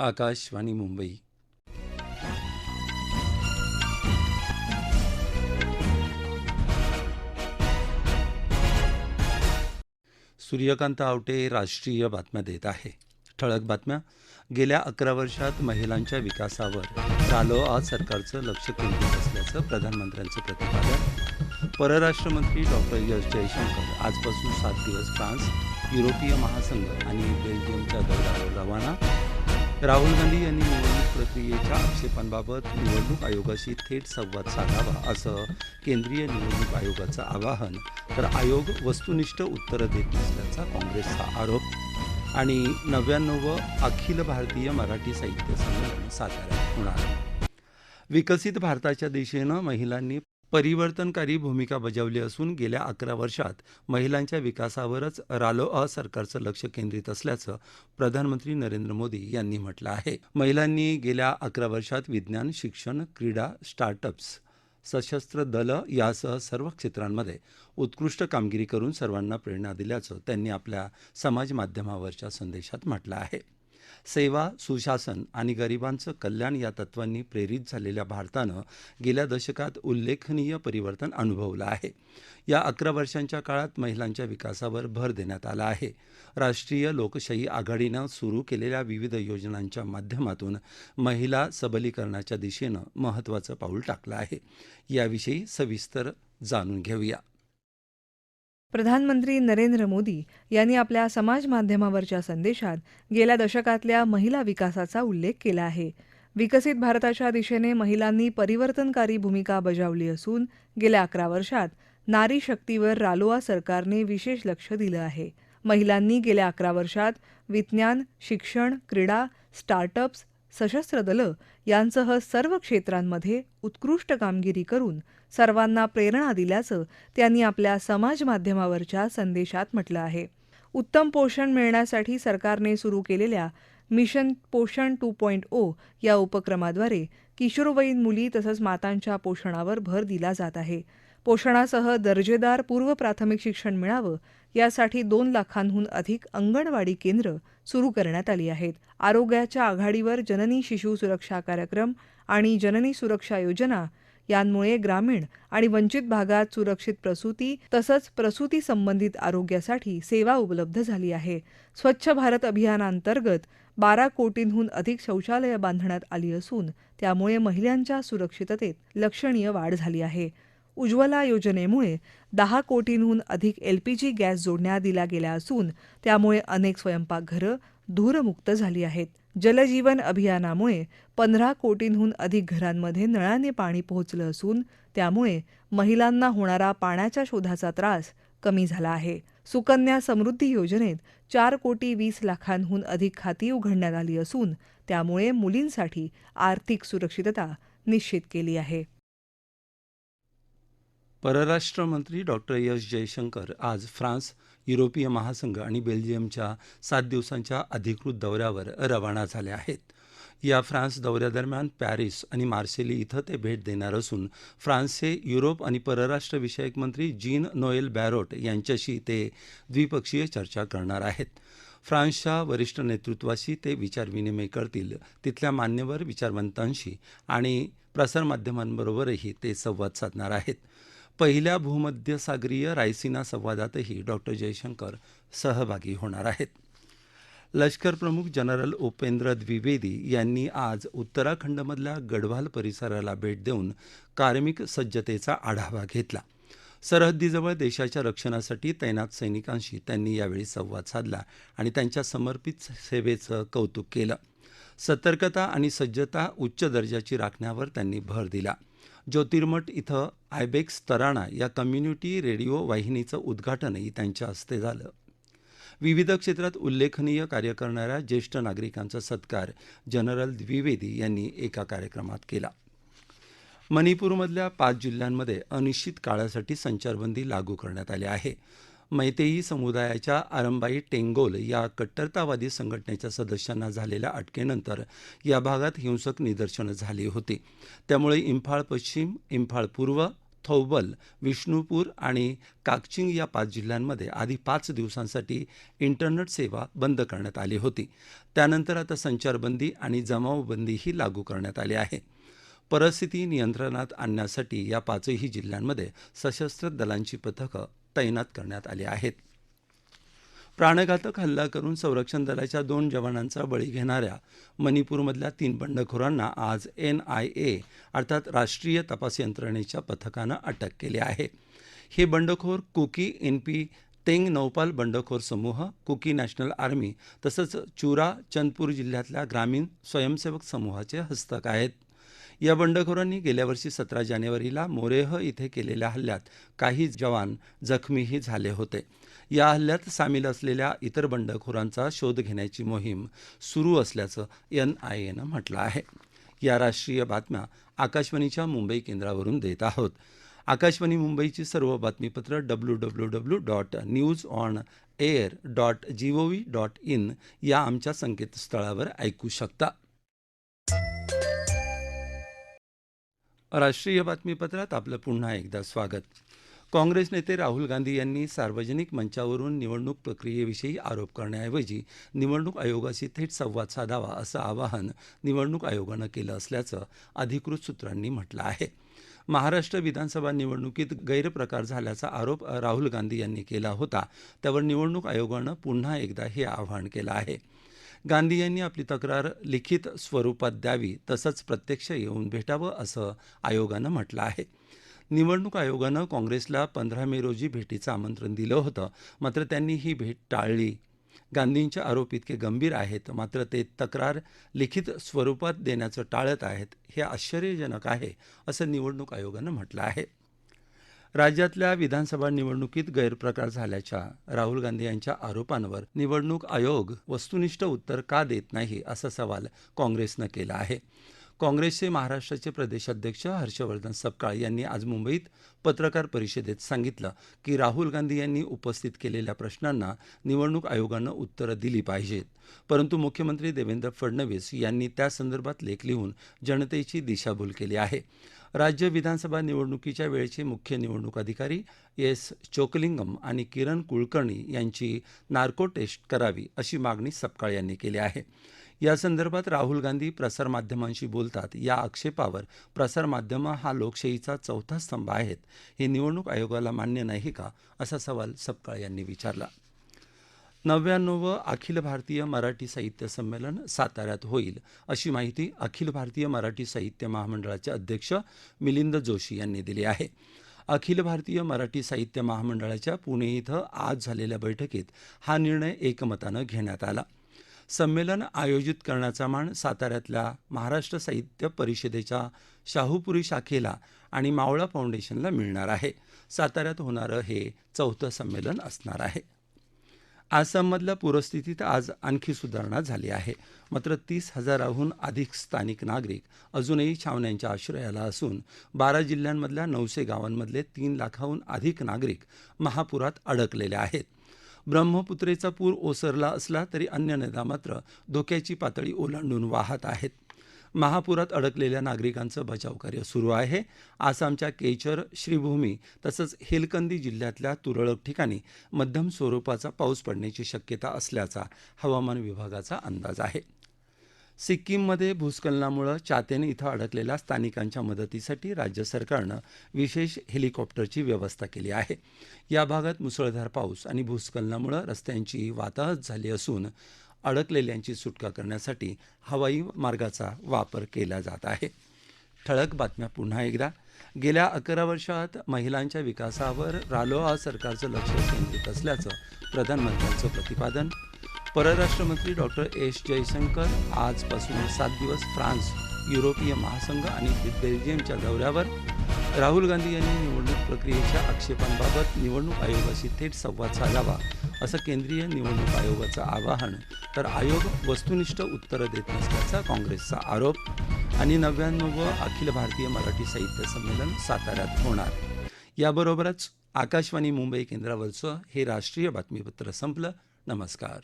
आकाशवाणी मुंबई. सूर्यकांत आवटे राष्ट्रीय बातम्या देत आहे. ठळक बातम्या. गेल्या अकरा वर्षात महिलांच्या विकासावर रालोआ सरकारचं लक्ष केंद्रित असल्याचं प्रधानमंत्र्यांचं प्रतिपादन. परराष्ट्रमंत्री डॉक्टर एस जयशंकर आजपासून सात दिवस फ्रान्स युरोपीय महासंघ आणि बेल्जियमच्या दौऱ्यावर रवाना. राहुल गांधी यांनी निवडणूक प्रक्रियेच्या आक्षेपांबाबत निवडणूक आयोगाशी थेट संवाद साधावा असं केंद्रीय निवडणूक आयोगाचं आवाहन. तर आयोग वस्तुनिष्ठ उत्तरं देत नसल्याचा काँग्रेसचा आरोप आणि नव्याण्णवं अखिल भारतीय मराठी साहित्य संमेलन साताऱ्यात होणार. विकसित भारताच्या दिशेनं महिलांनी परिवर्तनकारी भूमिका बजावली असून गेल्या अकरा वर्षात महिलांच्या विकासावरच रालोआ सरकारचं लक्ष केंद्रित असल्याचं प्रधानमंत्री नरेंद्र मोदी यांनी म्हटलं आहे. महिलांनी गेल्या अकरा वर्षात विज्ञान शिक्षण क्रीडा स्टार्टअप्स सशस्त्र दलं यासह सर्व क्षेत्रांमध्ये उत्कृष्ट कामगिरी करून सर्वांना प्रेरणा दिल्याचं त्यांनी आपल्या समाज माध्यमावरच्या संदेशात म्हटलं आहे. सेवा सुशासन आणि गरिबांचं कल्याण या तत्वांनी प्रेरित झालेल्या भारतानं गेल्या दशकात उल्लेखनीय परिवर्तन अनुभवलं आहे. या अकरा वर्षांच्या काळात महिलांच्या विकासावर भर देण्यात आला आहे. राष्ट्रीय लोकशाही आघाडीनं सुरू केलेल्या विविध योजनांच्या माध्यमातून महिला सबलीकरणाच्या दिशेनं महत्त्वाचं पाऊल टाकलं आहे. याविषयी सविस्तर जाणून घेऊया. प्रधानमंत्री नरेंद्र मोदी यांनी आपल्या समाज माध्यमावरच्या संदेशात गेल्या दशकातल्या महिला विकासाचा उल्लेख केला आहे. विकसित भारताच्या दिशेने महिलांनी परिवर्तनकारी भूमिका बजावली असून गेल्या अकरा वर्षात नारी शक्तीवर रालोआ सरकारने विशेष लक्ष दिलं आहे. महिलांनी गेल्या अकरा वर्षात विज्ञान शिक्षण क्रीडा स्टार्टअप्स सशस्त्र दलं यांसह सर्व क्षेत्रांमध्ये उत्कृष्ट कामगिरी करून सर्वांना प्रेरणा दिल्याचं त्यांनी आपल्या समाज माध्यमावरच्या संदेशात म्हटलं आहे. उत्तम पोषण मिळण्यासाठी सरकारने सुरू केलेल्या मिशन पोषण टू पॉईंट ओ या उपक्रमाद्वारे किशोरवयीन मुली तसंच मातांच्या पोषणावर भर दिला जात आहे. पोषणासह दर्जेदार पूर्व प्राथमिक शिक्षण मिळावं यासाठी दोन लाखांहून अधिक अंगणवाडी केंद्र सुरू करण्यात आली आहेत. आरोग्याच्या आघाडीवर जननी शिशु सुरक्षा कार्यक्रम आणि जननी सुरक्षा योजना यांमुळे ग्रामीण आणि वंचित भागात सुरक्षित प्रसूती तसंच प्रसूती संबंधित आरोग्यासाठी सेवा उपलब्ध झाली आहे. स्वच्छ भारत अभियानांतर्गत बारा कोटींहून अधिक शौचालयं बांधण्यात आली असून त्यामुळे महिलांच्या सुरक्षिततेत लक्षणीय वाढ झाली आहे. उज्ज्वला योजनेमुळे दहा कोटींहून अधिक एलपीजी गॅस जोडण्या दिल्या गेल्या असून त्यामुळे अनेक स्वयंपाकघरं धूरमुक्त झाली आहेत. जलजीवन अभियानामुळे पंधरा कोटींहून अधिक घरांमध्ये नळाने पाणी पोहोचलं असून त्यामुळे महिलांना होणारा पाण्याच्या शोधाचा त्रास कमी झाला आहे. सुकन्या समृद्धी योजनेत चार कोटी वीस लाखांहून अधिक खाती उघडण्यात आली असून त्यामुळे मुलींसाठी आर्थिक सुरक्षितता निश्चित केली आहे. परराष्ट्र मंत्री डॉक्टर एस जयशंकर आज फ्रान्स युरोपीय महासंघ आणि बेल्जियमच्या सात दिवसांच्या अधिकृत दौऱ्यावर रवाना झाले आहेत. या फ्रान्स दौऱ्यादरम्यान पॅरिस आणि मार्सेली इथं ते भेट देणार असून फ्रान्सचे युरोप आणि परराष्ट्र विषयक मंत्री जीन नोएल बॅरोट यांच्याशी ते द्विपक्षीय चर्चा करणार आहेत. फ्रान्सच्या वरिष्ठ नेतृत्वाशी ते विचारविनिमय करतील तिथल्या मान्यवर विचारवंतांशी आणि प्रसारमाध्यमांबरोबरही ते संवाद साधणार आहेत. पहिल्या भूमध्यसागरीय रायसिना संवादातही डॉक्टर जयशंकर सहभागी होणार आहेत. लष्कर प्रमुख जनरल उपेंद्र द्विवेदी यांनी आज उत्तराखंडमधल्या गढवाल परिसराला भेट देऊन कार्मिक सज्जतेचा आढावा घेतला. सरहद्दीजवळ देशाच्या रक्षणासाठी तैनात सैनिकांशी त्यांनी यावेळी संवाद साधला आणि त्यांच्या समर्पित सेवेचं कौतुक केलं. सतर्कता आणि सज्जता उच्च दर्जाची राखण्यावर त्यांनी भर दिला. ज्योतिर्मठ इथं आयबेक्स तराणा या कम्युनिटी रेडिओ वाहिनीचं उद्घाटनही त्यांच्या हस्ते झालं. विविध क्षेत्रात उल्लेखनीय कार्य करणाऱ्या ज्येष्ठ नागरिकांचा सत्कार जनरल द्विवेदी यांनी एका कार्यक्रमात केला. मणिपूरमधल्या पाच जिल्ह्यांमध्ये अनिश्चित काळासाठी संचारबंदी लागू करण्यात आली आहे. मैतेई समुदायाच्या आरंबाई टेंगोल या कट्टरतावादी संघटनेच्या सदस्यांना झालेल्या अटकेनंतर या भागात हिंसक निदर्शनं झाली होती. त्यामुळे इम्फाळ पश्चिम इम्फाळ पूर्व थौबल विष्णुपूर आणि काकचिंग या पाच जिल्ह्यांमध्ये आधी पाच दिवसांसाठी इंटरनेट सेवा बंद करण्यात आली होती. त्यानंतर आता संचारबंदी आणि जमावबंदीही लागू करण्यात आली आहे. परिस्थिती नियंत्रणात आणण्यासाठी या पाचही जिल्ह्यांमध्ये सशस्त्र दलांची पथकं तैनात करण्यात आली आहेत. प्राणघातक हल्ला करून संरक्षण दलाच्या दोन जवानांचा बळी घेणाऱ्या मणिपूरमधल्या तीन बंडखोरांना आज एन आय ए अर्थात राष्ट्रीय तपास यंत्रणेच्या पथकानं अटक केली आहे. हे बंडखोर Kuki N P Tengnoupal बंडखोर समूह कुकी नॅशनल आर्मी तसंच चुरा चंदपूर जिल्ह्यातल्या ग्रामीण स्वयंसेवक समूहाचे हस्तक आहेत. या बंडखोरांनी गेल्या वर्षी सतरा जानेवारीला मोरेह इथे केलेल्या हल्ल्यात काही जवान जखमीही झाले होते. या हल्ल्यात सामील असलेल्या इतर बंडखोरांचा शोध घेण्याची मोहीम सुरू असल्याचं एन आय एनं म्हटलं आहे. या राष्ट्रीय बातम्या आकाशवाणीच्या मुंबई केंद्रावरून देत आहोत. आकाशवाणी मुंबईची सर्व बातमीपत्र W W W dot news on air dot G O V dot in या आमच्या संकेतस्थळावर ऐकू शकता. राष्ट्रीय बातमीपत्रात आपलं पुन्हा एकदा स्वागत. काँग्रेस नेते राहुल गांधी यांनी सार्वजनिक मंचावरून निवडणूक प्रक्रियेविषयी आरोप करण्याऐवजी निवडणूक आयोगाशी थेट संवाद साधावा असं आवाहन निवडणूक आयोगानं केलं असल्याचं अधिकृत सूत्रांनी म्हटलं आहे. महाराष्ट्र विधानसभा निवडणुकीत गैरप्रकार झाल्याचा आरोप राहुल गांधी यांनी केला होता. त्यावर निवडणूक आयोगानं पुन्हा एकदा हे आवाहन केलं आहे. गांधी यांनी आपली तक्रार लिखित स्वरूपात द्यावी तसंच प्रत्यक्ष येऊन भेटावं असं आयोगानं म्हटलं आहे. निवडणूक आयोगानं काँग्रेसला पंधरा मे रोजी भेटीचं आमंत्रण दिलं होतं मात्र त्यांनी ही भेट टाळली. गांधींचे आरोप इतके गंभीर आहेत मात्र ते तक्रार लिखित स्वरूपात देण्याचं टाळत आहेत हे आश्चर्यजनक आहे असं निवडणूक आयोगानं म्हटलं आहे. राज्यातल्या विधानसभा निवडणुकीत गैरप्रकार झाल्याच्या राहुल गांधी यांच्या आरोपांवर निवडणूक आयोग वस्तुनिष्ठ उत्तर का देत नाही असा सवाल काँग्रेसनं केला आहे. काँग्रेसचे महाराष्ट्राचे प्रदेशाध्यक्ष हर्षवर्धन सपकाळ यांनी आज मुंबईत पत्रकार परिषदेत सांगितलं की राहुल गांधी यांनी उपस्थित केलेल्या प्रश्नांना निवडणूक आयोगानं उत्तरं दिली पाहिजेत. परंतु मुख्यमंत्री देवेंद्र फडणवीस यांनी त्यासंदर्भात लेख लिहून जनतेची दिशाभूल केली आहे. राज्य विधानसभा निवडणुकीच्या वेळेचे मुख्य निवडणूक अधिकारी एस चोकलिंगम आणि किरण कुलकर्णी यांची नार्को टेस्ट करावी अशी मागणी सपकाळ यांनी केली आहे. या संदर्भात राहुल गांधी प्रसारमाध्यमांशी बोलतात. या आक्षेपावर प्रसारमाध्यमं हा लोकशाहीचा चौथा स्तंभ आहेत. हे निवडणूक आयोगाला मान्य नाही का? असा सवाल सपकाळ यांनी विचारला. नव्याण्णवं अखिल भारतीय मराठी साहित्य संमेलन साताऱ्यात होईल अशी माहिती अखिल भारतीय मराठी साहित्य महामंडळाचे अध्यक्ष मिलिंद जोशी यांनी दिली आहे. अखिल भारतीय मराठी साहित्य महामंडळाच्या पुणे इथं आज झालेल्या बैठकीत हा निर्णय एकमतानं घेण्यात आला. संमेलन आयोजित करण्याचा मान साताऱ्यातल्या महाराष्ट्र साहित्य परिषदेच्या शाहूपुरी शाखेला आणि मावळा फाउंडेशनला मिळणार आहे. साताऱ्यात होणारं हे चौथं संमेलन असणार आहे. आसाममधल्या पूरस्थितीत आज आणखी सुधारणा झाली आहे. मात्र तीस हजाराहून अधिक स्थानिक नागरिक अजूनही छावण्यांच्या आश्रयाला असून बारा जिल्ह्यांमधल्या नऊशे गावांमधले तीन लाखाहून अधिक नागरिक महापुरात अडकलेले आहेत. ब्रह्मपुत्रेचा पूर ओसरला असला तरी अन्य नद्या मात्र धोक्याची पातळी ओलांडून वाहत आहेत. महापुरात अडकलेल्या नागरिकांचं बचावकार्य सुरू आहे. आसामच्या केचर श्रीभूमी तसंच हेलकंदी जिल्ह्यातल्या तुरळक ठिकाणी मध्यम स्वरूपाचा पाऊस पडण्याची शक्यता असल्याचा हवामान विभागाचा अंदाज आहे. सिक्कीममध्ये भूस्खलनामुळे चातेन इथं अडकलेल्या स्थानिकांच्या मदतीसाठी राज्य सरकारनं विशेष हेलिकॉप्टरची व्यवस्था केली आहे. या भागात मुसळधार पाऊस आणि भूस्खलनामुळे रस्त्यांची वाताहत झाली असून अडकलेल्यांची सुटका करण्यासाठी हवाई मार्गाचा वापर केला जात आहे. ठळक बातम्या पुन्हा एकदा. गेल्या अकरा वर्षात महिलांच्या विकासावर रालोआ सरकारचं लक्ष केंद्रित असल्याचं प्रधानमंत्र्यांचं प्रतिपादन. परराष्ट्रमंत्री डॉक्टर एस. जयशंकर आजपासून सात दिवस फ्रान्स युरोपीय महासंघ आणि बेल्जियमच्या दौऱ्यावर. राहुल गांधी यांनी निवडणूक प्रक्रियेच्या आक्षेपांबाबत निवडणूक आयोगाशी थेट संवाद साधावा. असं केंद्रीय निवडणूक आयोगाचं आवाहन. तर आयोग वस्तुनिष्ठ उत्तरं देत नसल्याचा काँग्रेसचा आरोप आणि नव्याण्णवं अखिल भारतीय मराठी साहित्य संमेलन साताऱ्यात होणार. याबरोबरच आकाशवाणी मुंबई केंद्रावरचं हे राष्ट्रीय बातमीपत्र संपलं. नमस्कार.